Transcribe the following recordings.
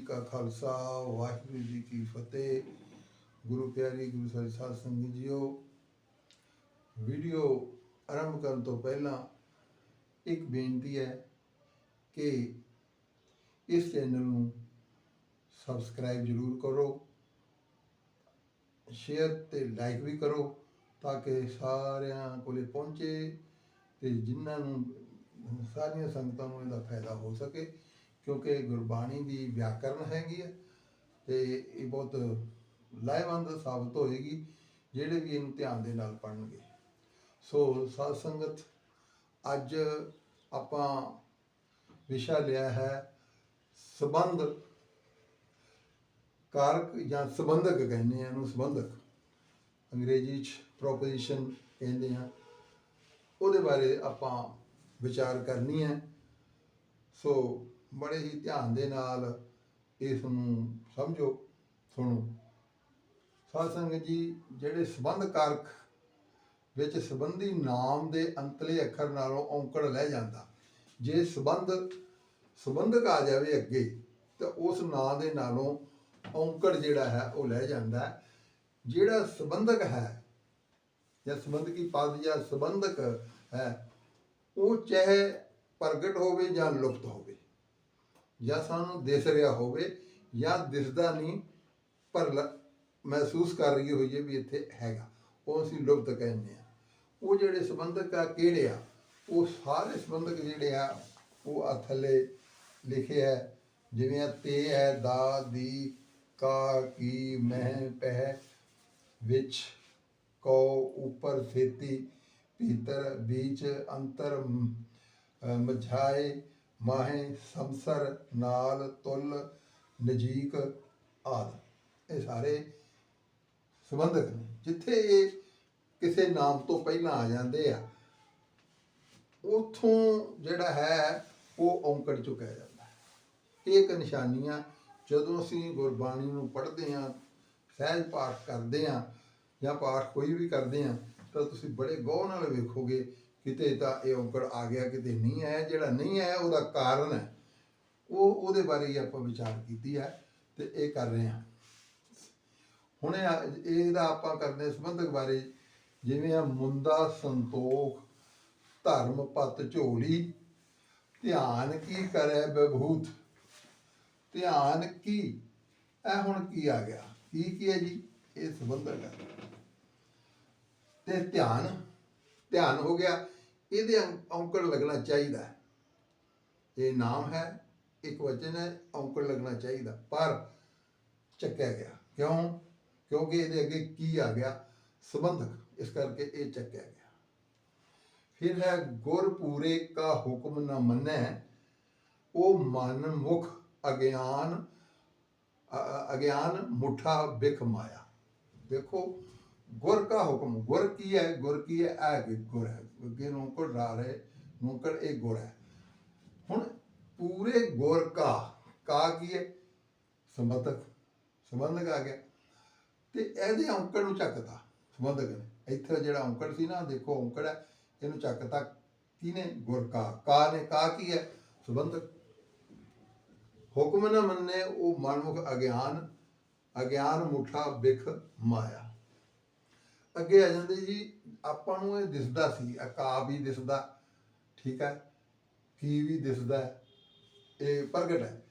ਕਾ ਖਾਲਸਾ, ਵਾਹਿਗੁਰੂ ਜੀ ਕੀ ਫਤਿਹ। ਗੁਰੂ ਪਿਆਰੀ, ਗੁਰੂ ਸਾਹਿਬ ਸਾਧ ਸੰਗਤ ਜੀਓ, ਵੀਡੀਓ ਆਰੰਭ ਕਰਨ ਤੋਂ ਪਹਿਲਾਂ ਇੱਕ ਬੇਨਤੀ ਹੈ ਕਿ ਇਸ ਚੈਨਲ ਨੂੰ ਸਬਸਕ੍ਰਾਈਬ ਜ਼ਰੂਰ ਕਰੋ, ਸ਼ੇਅਰ ਤੇ ਲਾਈਕ ਵੀ ਕਰੋ ਤਾਂ ਕਿ ਸਾਰਿਆਂ ਕੋਲੇ ਪਹੁੰਚੇ ਤੇ ਜਿਨ੍ਹਾਂ ਨੂੰ ਸਾਰੀਆਂ ਸੰਗਤਾਂ ਨੂੰ ਇਹਦਾ ਫਾਇਦਾ ਹੋ ਸਕੇ। ਕਿਉਂਕਿ ਗੁਰਬਾਣੀ ਦੀ ਵਿਆਕਰਨ ਹੈਗੀ ਹੈ ਤੇ ਇਹ ਬਹੁਤ ਲਾਹੇਵੰਦ ਸਾਬਤ ਹੋਏਗੀ, ਜਿਹੜੇ ਵੀ ਇਹਨੂੰ ਧਿਆਨ ਦੇ ਨਾਲ ਪੜਨਗੇ ਸੋ ਸਾਧ ਸੰਗਤ, ਅੱਜ ਆਪਾਂ ਵਿਸ਼ਾ ਲਿਆ ਹੈ ਸਬੰਧ ਕਾਰਕ ਜਾਂ ਸੰਬੰਧਕ ਕਹਿੰਦੇ ਆ ਇਹਨੂੰ, ਸੰਬੰਧਕ। ਅੰਗਰੇਜ਼ੀ ਚ ਪ੍ਰੋਪੋਜੀਸ਼ਨ ਕਹਿੰਦੇ ਆ। ਉਹਦੇ ਬਾਰੇ ਆਪਾਂ ਵਿਚਾਰ ਕਰਨੀ ਹੈ। ਸੋ ਬੜੇ ਹੀ ਧਿਆਨ ਦੇ ਨਾਲ ਇਸ ਨੂੰ ਸਮਝੋ, ਸੁਣੋ। ਸਾਧ ਜੀ, ਜਿਹੜੇ ਸੰਬੰਧ ਕਾਰਕ ਵਿੱਚ ਸੰਬੰਧੀ ਨਾਮ ਦੇ ਅੰਤਲੇ ਅੱਖਰ ਨਾਲੋਂ ਔਂਕੜ ਲੈ ਜਾਂਦਾ, ਜੇ ਸੰਬੰਧ, ਸੰਬੰਧਕ ਆ ਜਾਵੇ ਅੱਗੇ, ਤਾਂ ਉਸ ਨਾਂ ਦੇ ਨਾਲੋਂ ਔਂਕੜ ਜਿਹੜਾ ਹੈ, ਉਹ ਲੈ ਜਾਂਦਾ। ਜਿਹੜਾ ਸੰਬੰਧਕ ਹੈ, ਜਾਂ ਸੰਬੰਧਕੀ ਪਦ ਜਾਂ ਸੰਬੰਧਕ ਹੈ, ਉਹ ਚਾਹੇ ਪ੍ਰਗਟ ਹੋਵੇ ਜਾਂ ਲੁਪਤ ਹੋਵੇ ਜਾਂ ਸਾਨੂੰ ਦਿਸ ਰਿਹਾ ਹੋਵੇ ਜਾਂ ਦਿਸਦਾ ਨਹੀਂ, ਪਰ ਮਹਿਸੂਸ ਕਰ ਰਹੀ ਹੋਈਏ ਵੀ ਇੱਥੇ ਹੈਗਾ। ਉਹ ਅਸੀਂ ਲੁਪਤ ਕਹਿੰਦੇ ਆ ਉਹ ਜਿਹੜੇ ਸੰਬੰਧਕ ਆ ਕਿਹੜੇ ਆ? ਉਹ ਸਾਰੇ ਸੰਬੰਧਕ ਜਿਹੜੇ ਆ, ਉਹ ਆ ਥੱਲੇ ਲਿਖੇ ਹੈ, ਜਿਵੇਂ ਆ ਤੇ ਹੈ, ਦਾ, ਦੀ, ਕਾ, ਕੀ, ਮਹਿ, ਪਹਿ, ਵਿੱਚ ਕੋ ਉੱਪਰ ਥੇਤੀ ਭੀਤਰ, ਬੀਚ, ਅੰਤਰ, ਮ- ਮਝਾਏ ਮਾਹੇ ਸੰਸਰ ਨਾਲ ਤੁਲ ਨਜੀਕ ਆਦ। ਇਹ ਸਾਰੇ ਸੰਬੰਧਕ ਨੇ। ਜਿੱਥੇ ਇਹ ਕਿਸੇ ਨਾਮ ਤੋਂ ਪਹਿਲਾਂ ਆ ਜਾਂਦੇ ਆ, ਉਥੋਂ ਜਿਹੜਾ ਹੈ, ਉਹ ਔਂਕੜ ਚੁੱਕਿਆ ਜਾਂਦਾ ਹੈ। ਇਹ ਇੱਕ ਨਿਸ਼ਾਨੀਆਂ, ਜਦੋਂ ਅਸੀਂ ਗੁਰਬਾਣੀ ਨੂੰ ਪੜ੍ਹਦੇ ਹਾਂ, ਸਹਿਜ ਪਾਠ ਕਰਦੇ ਹਾਂ ਜਾਂ ਪਾਠ ਕੋਈ ਵੀ ਕਰਦੇ ਹਾਂ, ਤਾਂ ਤੁਸੀਂ ਬੜੇ ਗੌਰ ਨਾਲ ਵੇਖੋਗੇ ਕਿਤੇ ਤਾਂ ਇਹ ਔਂਕੜ ਆ ਗਿਆ, ਕਿਤੇ ਨਹੀਂ ਆਇਆ, ਜਿਹੜਾ ਨਹੀਂ ਆਇਆ ਉਹਦਾ ਕਾਰਨ ਹੈ। ਉਹ, ਉਹਦੇ ਬਾਰੇ ਹੀ ਆਪਾਂ ਵਿਚਾਰ ਕੀਤੀ ਹੈ ਤੇ ਇਹ ਕਰ ਰਹੇ ਹਾਂ। ਹੁਣ ਇਹਦਾ ਆਪਾਂ ਕਰਦੇ ਹਾਂ ਸੰਬੰਧਕ ਬਾਰੇ। ਜਿਵੇਂ ਆ ਮੁੰਦਾ ਸੰਤੋਖ, ਧਰਮ ਪਤ ਝੋਲੀ, ਧਿਆਨ ਕੀ ਕਰੇ ਬਭੂਤ ਧਿਆਨ ਕੀ? ਇਹ ਹੁਣ ਕੀ ਆ ਗਿਆ? ਕੀ ਕੀ ਹੈ ਜੀ? ਇਹ ਸੰਬੰਧਕ ਹੈ। ਤੇ ਧਿਆਨ ਧਿਆਨ ਹੋ ਗਿਆ, ਇਹਦੇ ਔਂਕੜ ਲੱਗਣਾ ਚਾਹੀਦਾ। ਇਹ ਨਾਮ ਹੈ, ਇੱਕ ਵਚਨ ਹੈ, ਔਂਕੜ ਲੱਗਣਾ ਚਾਹੀਦਾ, ਪਰ ਚੱਕਿਆ ਗਿਆ। ਕਿਉਂ? ਕਿਉਂਕਿ ਇਹਦੇ ਅੱਗੇ ਕੀ ਆ ਗਿਆ? ਸੰਬੰਧਕ, ਇਸ ਕਰਕੇ ਇਹ ਚੱਕਿਆ ਗਿਆ। ਫਿਰ ਹੈ ਗੁਰ ਪੂਰੇ ਕਾ ਹੁਕਮ ਨਾ ਮੰਨੈ, ਉਹ ਮਨ ਮੁਖ ਅਗਿਆਨ ਅਗਿਆਨ ਮੁਠਾ ਬਿਖ ਮਾਇਆ। ਦੇਖੋ ਗੁਰ ਕਾ ਹੁਕਮ, ਗੁਰ ਕੀ ਹੈ, ਗੁਰ ਕੀ ਹੈ, ਇਹ ਕਿ ਗੁਰ ਹੈ। ਅੱਗੇ ਨੂੰ ਰਾ ਰਹੇ ਨੁਕੜ ਇਹ ਗੁਰ ਹੈ। ਹੁਣ ਪੂਰੇ ਗੁਰ ਕਾ ਕਾ ਕੀ ਹੈ? ਸੰਬੰਧਕ ਸੰਬੰਧਕ ਆ ਗਿਆ। ਤੇ ਇਹਦੇ ਔਂਕੜ ਨੂੰ ਚੱਕਤਾ, ਸੰਬੰਧਕ ਨੇ। ਇੱਥੇ ਜਿਹੜਾ ਔਂਕੜ ਸੀ ਨਾ, ਦੇਖੋ ਔਂਕੜ ਹੈ, ਇਹਨੂੰ ਚੱਕਤਾ ਕਿਹਨੇ? ਗੁਰ ਕਾ ਕਾ ਨੇ, ਕਾ ਕੀ ਹੈ? ਸੰਬੰਧਕ। ਹੁਕਮ ਨਾ ਮੰਨੇ, ਉਹ ਮਨਮੁਖ ਅਗਿਆਨ ਅਗਿਆਨ ਮੁਠਾ ਬਿਖ ਮਾਇਆ। ਅੱਗੇ ਆ ਜਾਂਦੇ ਜੀ, ਆਪਾਂ ਨੂੰ ਇਹ ਦਿਸਦਾ ਸੀ ਅਕਾ ਵੀ ਦਿਸਦਾ, ਠੀਕ ਹੈ ਕੀ ਵੀ ਦਿਸਦਾ, ਇਹ ਪ੍ਰਗਟ ਹੈ।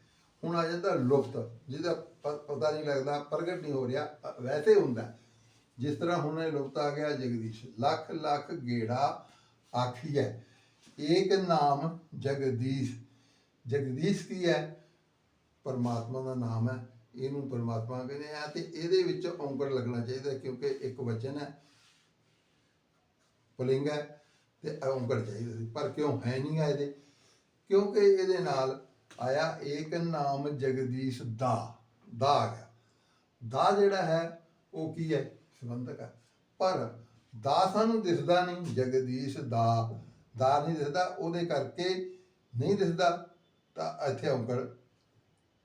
ਹੁਣ ਆ ਜਾਂਦਾ ਲੁਪਤ, ਜਿਹਦਾ ਪ- ਪਤਾ ਨਹੀਂ ਲੱਗਦਾ, ਪ੍ਰਗਟ ਨਹੀਂ ਹੋ ਰਿਹਾ ਵੈਸੇ ਹੁੰਦਾ ਜਿਸ ਤਰ੍ਹਾਂ ਹੁਣ ਇਹ ਲੁਪਤ ਆ ਗਿਆ, ਜਗਦੀਸ਼, ਲੱਖ ਲੱਖ ਗੇੜਾ ਆਖੀ ਹੈ। ਏਕ ਨਾਮ ਜਗਦੀਸ਼ ਜਗਦੀਸ਼ ਕੀ ਹੈ? ਪਰਮਾਤਮਾ ਦਾ ਨਾਮ ਹੈ। ਇਹਨੂੰ ਪਰਮਾਤਮਾ ਕਹਿੰਦੇ ਆ ਤੇ ਇਹਦੇ ਵਿੱਚ ਔਂਕੜ ਲੱਗਣਾ ਚਾਹੀਦਾ ਕਿਉਂਕਿ ਇੱਕ ਵਚਨ ਹੈ, ਪੁਲਿੰਗ ਹੈ ਤੇ ਔਂਕੜ ਚਾਹੀਦਾ ਸੀ, ਪਰ ਕਿਉਂ ਹੈ ਨਹੀਂ ਆ ਇਹਦੇ? ਕਿਉਂਕਿ ਇਹਦੇ ਨਾਲ ਆਇਆ ਏਕ ਨਾਮ ਜਗਦੀਸ਼ ਦਾ ਦਾ ਆ ਗਿਆ ਦਾ ਜਿਹੜਾ ਹੈ, ਉਹ ਕੀ ਹੈ? ਸੰਬੰਧਕ ਹੈ। ਪਰ ਦਾ ਸਾਨੂੰ ਦਿਸਦਾ ਨਹੀਂ, ਜਗਦੀਸ਼ ਦਾ। ਦਾ ਨਹੀਂ ਦਿਸਦਾ, ਉਹਦੇ ਕਰਕੇ ਨਹੀਂ ਦਿਸਦਾ, ਤਾਂ ਇੱਥੇ ਔਂਕੜ,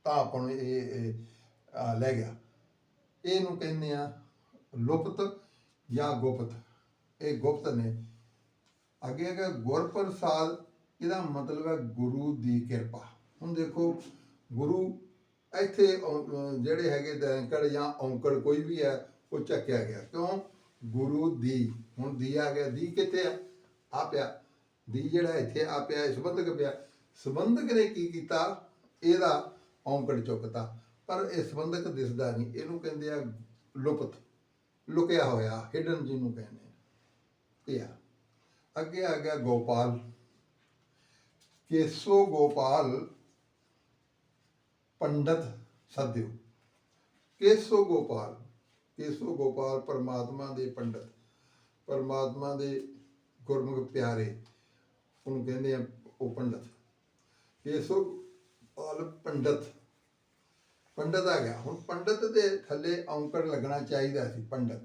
ਤਾਂ ਆਪਾਂ ਨੂੰ ਇਹ ਲੈ ਗਿਆ। ਇਹਨੂੰ ਕਹਿੰਦੇ ਆ ਲੁਪਤ ਜਾਂ ਗੁਪਤ। ਇਹ ਗੁਪਤ ਨੇ। ਅੱਗੇ ਹੈਗਾ ਗੁਰਪ੍ਰਸਾਦ, ਇਹਦਾ ਮਤਲਬ ਹੈ ਗੁਰੂ ਦੀ ਕਿਰਪਾ। ਹੁਣ ਦੇਖੋ, ਗੁਰੂ ਇੱਥੇ ਜਿਹੜੇ ਹੈਗੇ ਦੈਂਕੜ ਜਾਂ ਔਂਕੜ ਕੋਈ ਵੀ ਹੈ, ਉਹ ਚੱਕਿਆ ਗਿਆ। ਕਿਉਂ? ਗੁਰੂ ਦੀ। ਹੁਣ ਦੀ ਆ ਗਿਆ। ਦੀ ਕਿੱਥੇ ਆ? ਆ। ਪਿਆ ਦੀ ਜਿਹੜਾ ਇੱਥੇ ਆ ਪਿਆ ਸੰਬੰਧਕ ਪਿਆ। ਸੰਬੰਧਕ ਨੇ ਕੀ ਕੀਤਾ? ਇਹਦਾ ਔਂਕੜ ਚੁੱਕਤਾ। ਪਰ ਇਹ ਸੰਬੰਧਕ ਦਿਸਦਾ ਨਹੀਂ। ਇਹਨੂੰ ਕਹਿੰਦੇ ਆ ਲੁਪਤ। ਲੁਕਿਆ ਹੋਇਆ ਹਿਡਨ ਜਿਹਨੂੰ ਕਹਿੰਦੇ ਆ। ਇਹ ਅੱਗੇ ਆ ਗਿਆ ਗੋਪਾਲ। ਕੇਸੋ ਗੋਪਾਲ ਪੰਡਤ ਸਦਿਓ। ਕੇਸੋ ਗੋਪਾਲ। ਕੇਸੋ ਗੋਪਾਲ ਪਰਮਾਤਮਾ ਦੇ ਪੰਡਤ। ਪਰਮਾਤਮਾ ਦੇ ਗੁਰਮੁਖ ਪਿਆਰੇ। ਉਹਨੂੰ ਕਹਿੰਦੇ ਆ ਉਹ ਪੰਡਤ। ਕੇਸੋ ਗੋਪਾਲ ਪੰਡਤ। ਪੰਡਤ ਆ ਗਿਆ। ਹੁਣ ਪੰਡਤ ਦੇ ਥੱਲੇ ਔਂਕੜ ਲੱਗਣਾ ਚਾਹੀਦਾ ਸੀ, ਪੰਡਤ।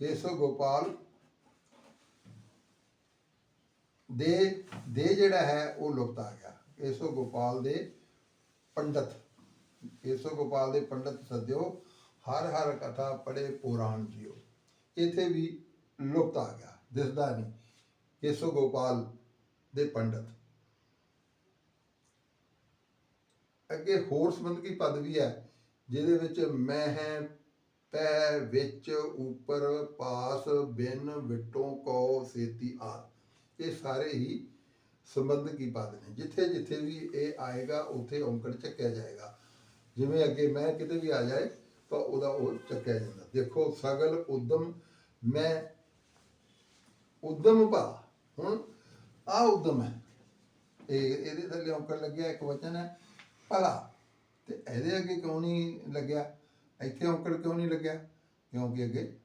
ਕੇਸੋ ਗੋਪਾਲ, ਦੇ ਦੇ ਜਿਹੜਾ ਹੈ, ਉਹ ਲੁਪਤ ਆ ਗਿਆ। ਕੇਸੋ ਗੋਪਾਲ ਦੇ ਪੰਡਤ ਕੇਸੋ ਗੋਪਾਲ ਦੇ ਪੰਡਤ ਸੱਦਿਓ, ਹਰ ਹਰ ਕਥਾ ਪੜੇ ਪੁਰਾਣ ਜੀਓ। ਇੱਥੇ ਵੀ ਲੁਪਤ ਆ ਗਿਆ, ਦਿਸਦਾ ਨਹੀਂ। ਕੇਸੋ ਗੋਪਾਲ ਦੇ ਪੰਡਤ। ਅੱਗੇ ਹੋਰ ਸੰਬੰਧਕੀ ਪਦ ਵੀ ਹੈ, ਜਿਹਦੇ ਵਿੱਚ ਮੈਂ ਹੈ ਪੈ ਵਿੱਚ, ਉੱਪਰ, ਪਾਸ, ਬਿਨ, ਵਿਟੋਂ ਕੋ ਸੇਤੀ ਆ ਇਹ ਸਾਰੇ ਹੀ ਸੰਬੰਧਕੀ ਪਦ ਨੇ। ਜਿੱਥੇ ਜਿੱਥੇ ਵੀ ਇਹ ਆਏਗਾ, ਉੱਥੇ ਔਂਕੜ ਚੱਕਿਆ ਜਾਏਗਾ। ਜਿਵੇਂ ਅੱਗੇ ਮੈਂ ਕਿਤੇ ਵੀ ਆ ਜਾਏ, ਤਾਂ ਉਹਦਾ ਉਹ ਚੱਕਿਆ ਜਾਂਦਾ। ਦੇਖੋ, ਸਗਲ, ਉਦਮ, ਮੈਂ, ਉਦਮ ਭਾ। ਹੁਣ ਆ ਉਦਮ ਹੈ। ਇਹ, ਇਹਦੇ ਥੱਲੇ ਔਂਕੜ ਲੱਗਿਆ, ਇੱਕ ਵਚਨ ਹੈ। ਭਲਾ। ਤੇ ਇਹਦੇ ਅੱਗੇ ਕਿਉਂ ਨਹੀਂ ਲੱਗਿਆ? ਇੱਥੇ ਔਂਕੜ ਕਿਉਂ ਨਹੀਂ ਲੱਗਿਆ? ਕਿਉਂਕਿ ਅੱਗੇ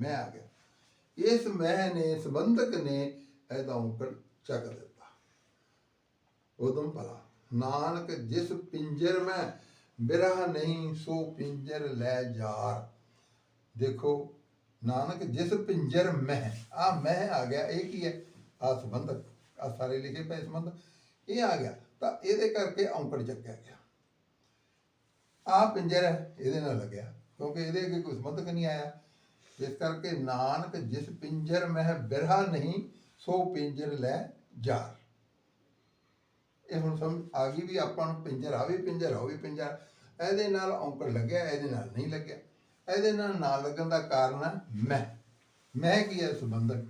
ਮੈਂ ਆ ਗਿਆ। ਇਸ ਮੈਂ ਨੇ ਸੰਬੰਧਕ ਨੇ ਇਹਦਾ ਔਂਕੜ ਚੱਕ ਦਿੱਤਾ। ਉਦਮ ਭਲਾ, ਨਾਨਕ ਜਿਸ ਪਿੰਜਰ ਮੈਂ, ਬਿਰਹਾ ਨਹੀਂ ਸੋ ਪਿੰਜਰ ਲੈ ਜਾਰ। ਦੇਖੋ, ਨਾਨਕ ਜਿਸ ਪਿੰਜਰ ਮੈਂ ਆ ਮੈਂ ਆ ਗਿਆ, ਇਹ ਕੀ ਹੈ? ਆ ਸੰਬੰਧਕ ਆ ਸਾਰੇ ਲਿਖੇ ਪਏ ਸੰਬੰਧ ਇਹ ਆ ਗਿਆ। ਤਾਂ ਇਹਦੇ ਕਰਕੇ ਔਂਕੜ ਚੱਕਿਆ ਗਿਆ। ਆ ਪਿੰਜਰ ਇਹਦੇ ਨਾਲ ਲੱਗਿਆ, ਕਿਉਂਕਿ ਇਹਦੇ ਅੱਗੇ ਕੋਈ ਸੰਬੰਧਕ ਨਹੀਂ ਆਇਆ। ਇਸ ਕਰਕੇ ਨਾਨਕ ਜਿਸ ਪਿੰਜਰ ਮਹਿ ਬਿਰਹਾ ਨਹੀਂ, ਸੋ ਪਿੰਜਰ ਲੈ ਜਾਰ। ਇਹ ਹੁਣ ਸਮਝ ਆ ਗਈ ਵੀ ਆਪਾਂ ਨੂੰ ਪਿੰਜਰ ਆਵੇ ਪਿੰਜਰ ਹੋਵੇ ਪਿੰਜਰ। ਇਹਦੇ ਨਾਲ ਔਂਕੜ ਲੱਗਿਆ, ਇਹਦੇ ਨਾਲ ਨਹੀਂ ਲੱਗਿਆ। ਇਹਦੇ ਨਾਲ ਨਾ ਲੱਗਣ ਦਾ ਕਾਰਨ ਹੈ ਮੈਂ। ਮੈਂ ਕੀ ਹੈ ਸੰਬੰਧਕ?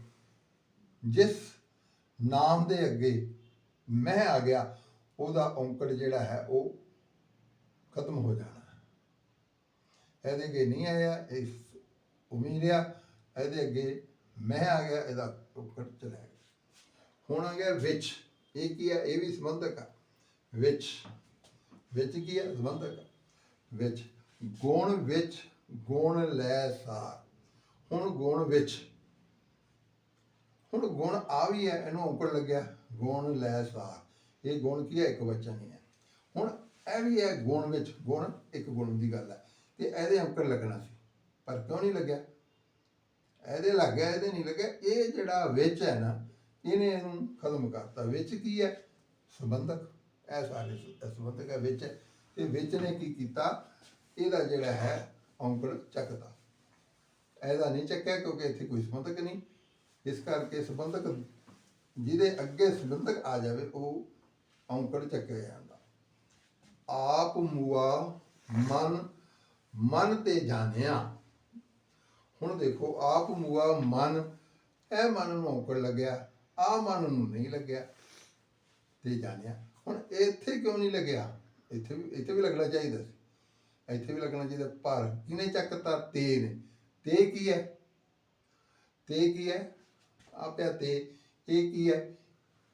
ਜਿਸ ਨਾਮ ਦੇ ਅੱਗੇ ਮੈਂ ਆ ਗਿਆ ਉਹਦਾ ਔਂਕੜ ਜਿਹੜਾ ਹੈ ਉਹ ਖਤਮ ਹੋ ਜਾਣਾ। ਇਹਦੇ ਅੱਗੇ ਨਹੀਂ ਆਇਆ ਇਸ ਉਮੀਦ ਇਹਦੇ ਅੱਗੇ ਮੈਂ ਆ ਗਿਆ, ਇਹਦਾ ਔਂਕੜ ਚਲਾ ਗਿਆ। ਹੁਣ ਆ ਗਿਆ ਵਿੱਚ, ਇਹ ਕੀ ਹੈ ਇਹ ਵੀ ਸੰਬੰਧਕ ਆ। ਵਿੱਚ ਵਿੱਚ ਕੀ ਹੈ ਸੰਬੰਧਕ ਵਿੱਚ, ਗੁਣ ਵਿੱਚ, ਗੁਣ ਲੈ ਸਾਰ। ਹੁਣ ਗੁਣ ਵਿੱਚ, ਹੁਣ ਗੁਣ ਆ ਵੀ ਹੈ, ਇਹਨੂੰ ਔਂਕੜ ਲੱਗਿਆ, ਗੁਣ ਲੈ ਸਾਰ। ਇਹ ਗੁਣ ਕੀ ਹੈ? ਇੱਕ ਵਚਨ ਹੀ ਹੈ। ਹੁਣ ਇਹ ਵੀ ਹੈ ਗੁਣ ਵਿੱਚ, ਗੁਣ ਇੱਕ ਗੁਣ ਦੀ ਗੱਲ ਹੈ। ਤੇ ਇਹਦੇ ਔਂਕੜ ਲੱਗਣਾ ਸੀ। ਪਰ ਕਿਉਂ ਨਹੀਂ ਲੱਗਿਆ? ਇਹਦੇ ਲੱਗਿਆ, ਇਹਦੇ ਨਹੀਂ ਲੱਗਿਆ। ਇਹ ਜਿਹੜਾ ਵਿੱਚ ਹੈ ਨਾ, ਇਹਨੇ ਇਹਨੂੰ ਖਤਮ ਕਰਤਾ। ਵਿੱਚ ਕੀ ਹੈ? ਸੰਬੰਧਕ। ਇਹ ਸਾਰੇ ਸੰਬੰਧਕ ਹੈ, ਵਿੱਚ ਤੇ ਵਿੱਚ ਨੇ ਕੀ ਕੀਤਾ? ਇਹਦਾ ਜਿਹੜਾ ਹੈ ਅੰਕੜ ਚੱਕਦਾ ਇਹਦਾ ਨਹੀਂ ਚੱਕਿਆ ਕਿਉਂਕਿ ਇੱਥੇ ਕੋਈ ਸੰਬੰਧਕ ਨਹੀਂ। ਇਸ ਕਰਕੇ ਸੰਬੰਧਕ, ਜਿਹਦੇ ਅੱਗੇ ਸੰਬੰਧਕ ਆ ਜਾਵੇ, ਉਹ ਔਂਕੜ ਚੱਕਿਆ ਜਾਂਦਾ। ਆਪ ਮੁਆ ਮਨ ਮਨ ਤੇ ਜਾਣਿਆ। ਹੁਣ ਦੇਖੋ, ਆਪ ਮੁਆ ਮਨ, ਇਹ ਮਨ ਨੂੰ ਔਂਕੜ ਲੱਗਿਆ ਆ ਮਨ ਨੂੰ ਨਹੀਂ ਲੱਗਿਆ, ਤੇ ਜਾਣਿਆ। ਹੁਣ ਇੱਥੇ ਕਿਉਂ ਨਹੀਂ ਲੱਗਿਆ? ਇੱਥੇ ਵੀ ਇੱਥੇ ਵੀ ਲੱਗਣਾ ਚਾਹੀਦਾ ਸੀ। ਇੱਥੇ ਵੀ ਲੱਗਣਾ ਚਾਹੀਦਾ। ਪਰ ਕਿਨੇ ਚੱਕਤਾ? ਤੇ ਨੇ। ਤੇ ਕੀ ਹੈ? ਤੇ ਕੀ ਹੈ? ਆਪਿਆ ਤੇ, ਇਹ ਕੀ ਹੈ?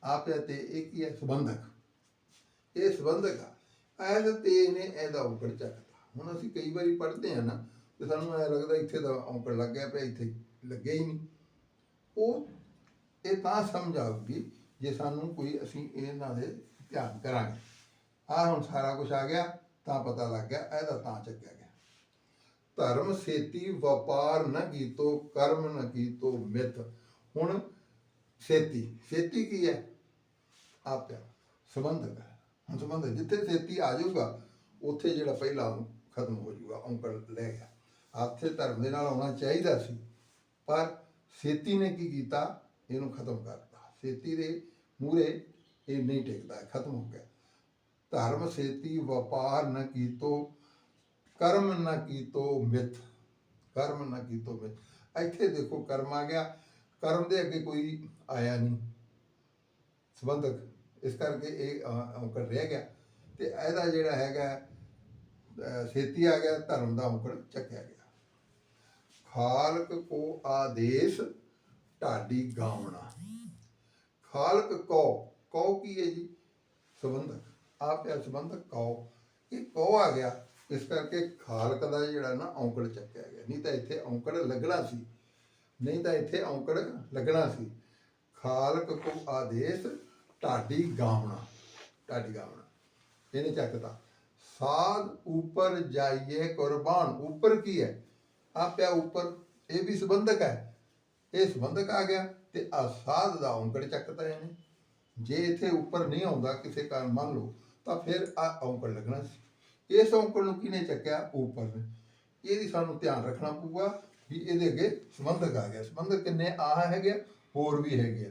ਆਪਿਆ ਤੇ, ਇਹ ਕੀ ਹੈ? ਸੰਬੰਧਕ। ਇਹ ਸੰਬੰਧਕ ਆ। ਐਸ ਤੇਜ਼ ਨੇ ਇਹਦਾ ਔਕੜ ਚੱਕਤਾ ਹੁਣ ਅਸੀਂ ਕਈ ਵਾਰੀ ਪੜ੍ਹਦੇ ਆ ਨਾ, ਤੇ ਸਾਨੂੰ ਐ ਲੱਗਦਾ ਇੱਥੇ ਦਾ ਔਂਕੜ ਲੱਗਿਆ ਪਿਆ, ਇੱਥੇ ਲੱਗਿਆ ਹੀ ਨਹੀਂ। ਉਹ, ਇਹ ਤਾਂ ਸਮਝ ਆਊਗੀ ਜੇ ਸਾਨੂੰ ਕੋਈ ਅਸੀਂ ਇਹਨਾਂ ਦੇ ਧਿਆਨ ਕਰਾਂਗੇ। ਆ ਹੁਣ ਸਾਰਾ ਕੁਝ ਆ ਗਿਆ, ਤਾਂ ਪਤਾ ਲੱਗ ਗਿਆ, ਇਹਦਾ ਤਾਂ ਚੱਕਿਆ ਗਿਆ। ਧਰਮ ਸੇਤੀ ਵਪਾਰ ਨ ਕੀਤੋ, ਕਰਮ ਨ ਕੀਤੋ ਮਿਤ ਹੁਣ ਸੇਤੀ ਸੇਤੀ ਕੀ ਹੈ? ਆਪਿਆ ਸੰਬੰਧਕ ਹੈ ਸੰਬੰਧ ਜਿੱਥੇ ਛੇਤੀ ਆ ਜਾਊਗਾ, ਉੱਥੇ ਜਿਹੜਾ ਪਹਿਲਾ ਖਤਮ ਹੋ ਜਾਊਗਾ ਔਂਕੜ ਲੈ ਗਿਆ। ਆਥੇ ਧਰਮ ਦੇ ਨਾਲ ਆਉਣਾ ਚਾਹੀਦਾ ਸੀ, ਪਰ ਸੇਤੀ ਨੇ ਕੀ ਕੀਤਾ? ਇਹਨੂੰ ਖਤਮ ਕਰਤਾ ਸੇਤੀ ਦੇ ਮੂਰੇ ਇਹ ਨਹੀਂ ਟਿਕਦਾ, ਖਤਮ ਹੋ ਗਿਆ। ਧਰਮ ਸੇਤੀ ਵਪਾਰ ਨ ਕੀਤੋ, ਕਰਮ ਨ ਕੀਤੋ ਮਿੱਥ। ਕਰਮ ਨ ਕੀਤੋ ਮਿੱਥ। ਇੱਥੇ ਦੇਖੋ ਕਰਮ ਆ ਗਿਆ। ਕਰਮ ਦੇ ਅੱਗੇ ਕੋਈ ਆਇਆ ਨਹੀਂ। ਸੰਬੰਧਕ ਇਸ ਕਰਕੇ ਇਹ ਅ, ਰਹਿ ਗਿਆ। ਤੇ ਇਹਦਾ ਜਿਹੜਾ ਹੈਗਾ ਛੇਤੀ ਆ ਗਿਆ ਧਰਮ ਦਾ ਔਂਕੜ ਚੱਕਿਆ ਗਿਆ। ਖਾਲਕ ਕੋ ਆਦੇਸ਼ ਢਾਡੀ ਗਾਵਣਾ ਖਾਲਕ ਕੋ ਕੋ ਕੀ ਹੈ ਜੀ? ਸੰਬੰਧਕ। ਆਪ ਹੈ ਸੰਬੰਧਕ ਕੋ ਇਹ ਕੋ ਆ ਗਿਆ ਇਸ ਕਰਕੇ ਖਾਲਕ ਦਾ ਜਿਹੜਾ ਨਾ ਔਂਕੜ ਚੱਕਿਆ ਗਿਆ। ਨਹੀਂ ਤਾਂ ਇੱਥੇ ਔਂਕੜ ਲੱਗਣਾ ਸੀ। ਨਹੀਂ ਤਾਂ ਇੱਥੇ ਔਂਕੜ ਲੱਗਣਾ ਸੀ। ਖਾਲਕ ਕੋ ਆਦੇਸ਼ ਢਾਡੀ ਗਾਵਣਾ ਢਾਡੀ ਗਾਵਣਾ। ਇਹਨੇ ਚੱਕਤਾ ਸਾਧ ਉੱਪਰ ਜਾਈਏ ਕੁਰਬਾਨ। ਉੱਪਰ ਕੀ ਹੈ? ਆਪਿਆ ਉੱਪਰ। ਇਹ ਵੀ ਸੰਬੰਧਕ ਹੈ। ਇਹ ਸੰਬੰਧਕ ਆ ਗਿਆ ਤੇ ਆ ਸਾਧ ਦਾ ਔਂਕੜ ਚੱਕਦਾ ਇਹਨੇ। ਜੇ ਇੱਥੇ ਉੱਪਰ ਨਹੀਂ ਆਉਂਦਾ ਕਿਸੇ ਕਾਰਨ ਮੰਨ ਲਓ ਤਾਂ ਫਿਰ ਆ ਔਂਕੜ ਲੱਗਣਾ ਸੀ। ਇਸ ਔਂਕੜ ਨੂੰ ਕਿਹਨੇ ਚੱਕਿਆ? ਉੱਪਰ ਨੇ। ਇਹਦੀ ਸਾਨੂੰ ਧਿਆਨ ਰੱਖਣਾ ਪਊਗਾ ਵੀ ਇਹਦੇ ਅੱਗੇ ਸੰਬੰਧਕ ਆ ਗਿਆ। ਸੰਬੰਧਕ ਕਿੰਨੇ? ਆ ਹੈਗੇ ਆ, ਹੋਰ ਵੀ ਹੈਗੇ ਆ।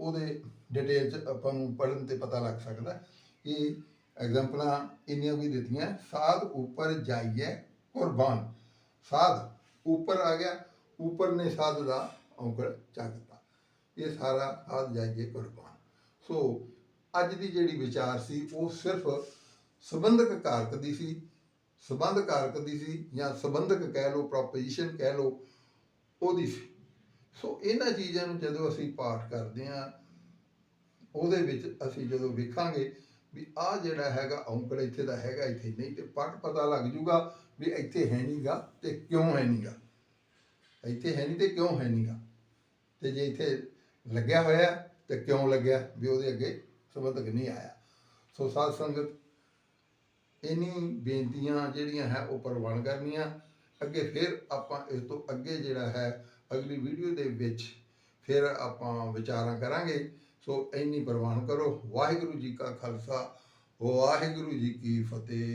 ਉਹਦੇ ਡਿਟੇਲ ਚ ਆਪਾਂ ਨੂੰ ਪੜਨ ਤੇ ਪਤਾ ਲੱਗ ਸਕਦਾ ਇਹ ਐਗਜ਼ਾਮਪਲਾਂ ਇੰਨੀਆਂ ਵੀ ਦਿੱਤੀਆਂ, ਸਾਧ ਉੱਪਰ ਜਾਈਏ ਕੁਰਬਾਨ। ਸਾਧ ਉੱਪਰ ਆ ਗਿਆ, ਉੱਪਰ ਨੇ ਸਾਧ ਦਾ ਔਂਕੜ ਚੱਕਤਾ ਇਹ ਸਾਰਾ ਸਾਧ ਜਾਈਏ ਕੁਰਬਾਨ। ਸੋ ਅੱਜ ਦੀ ਜਿਹੜੀ ਵਿਚਾਰ ਸੀ, ਉਹ ਸਿਰਫ ਸੰਬੰਧਕ ਕਾਰਕ ਦੀ ਸੀ, ਸੰਬੰਧ ਕਾਰਕ ਦੀ ਸੀ ਜਾਂ ਸੰਬੰਧਕ ਕਹਿ ਲਓ ਪ੍ਰੋਪੋਜੀਸ਼ਨ ਕਹਿ ਲਓ, ਉਹਦੀ ਸੀ। ਸੋ ਇਹਨਾਂ ਚੀਜ਼ਾਂ ਨੂੰ ਜਦੋਂ ਅਸੀਂ ਪਾਠ ਕਰਦੇ ਹਾਂ, ਉਹਦੇ ਵਿੱਚ ਅਸੀਂ ਜਦੋਂ ਵੇਖਾਂਗੇ ਵੀ ਆ ਜਿਹੜਾ ਹੈਗਾ ਔਂਕੜ ਇੱਥੇ ਦਾ ਹੈਗਾ, ਇੱਥੇ ਨਹੀਂ ਤੇ ਪੱਟ ਪਤਾ ਲੱਗ ਜੂਗਾ ਵੀ ਇੱਥੇ ਹੈ ਨਹੀਂਗਾ ਤੇ ਕਿਉਂ ਹੈ ਨਹੀਂਗਾ ਇੱਥੇ ਹੈ ਨਹੀਂ ਤੇ ਕਿਉਂ ਹੈ ਨਹੀਂਗਾ ਤੇ ਜੇ ਇੱਥੇ ਲੱਗਿਆ ਹੋਇਆ ਤੇ ਕਿਉਂ ਲੱਗਿਆ ਵੀ ਉਹਦੇ ਅੱਗੇ ਸੰਬੰਧਕ ਨਹੀਂ ਆਇਆ। ਸੋ ਸਾਧ ਸੰਗਤ ਇਨੀ ਬੇਨਤੀਆਂ ਜਿਹੜੀਆਂ ਹੈ ਉਹ ਪ੍ਰਵਾਨ ਕਰਨੀਆਂ। ਅੱਗੇ ਫਿਰ ਆਪਾਂ ਇਸ ਤੋਂ ਅੱਗੇ ਜਿਹੜਾ ਹੈ ਅਗਲੀ ਵੀਡੀਓ ਦੇ ਵਿੱਚ ਫਿਰ ਆਪਾਂ ਵਿਚਾਰਾਂ ਕਰਾਂਗੇ। ਸੋ ਇੰਨੀ ਪ੍ਰਵਾਨ ਕਰੋ। ਵਾਹਿਗੁਰੂ ਜੀ ਕਾ ਖਾਲਸਾ, ਵਾਹਿਗੁਰੂ ਜੀ ਕੀ ਫਤਿਹ।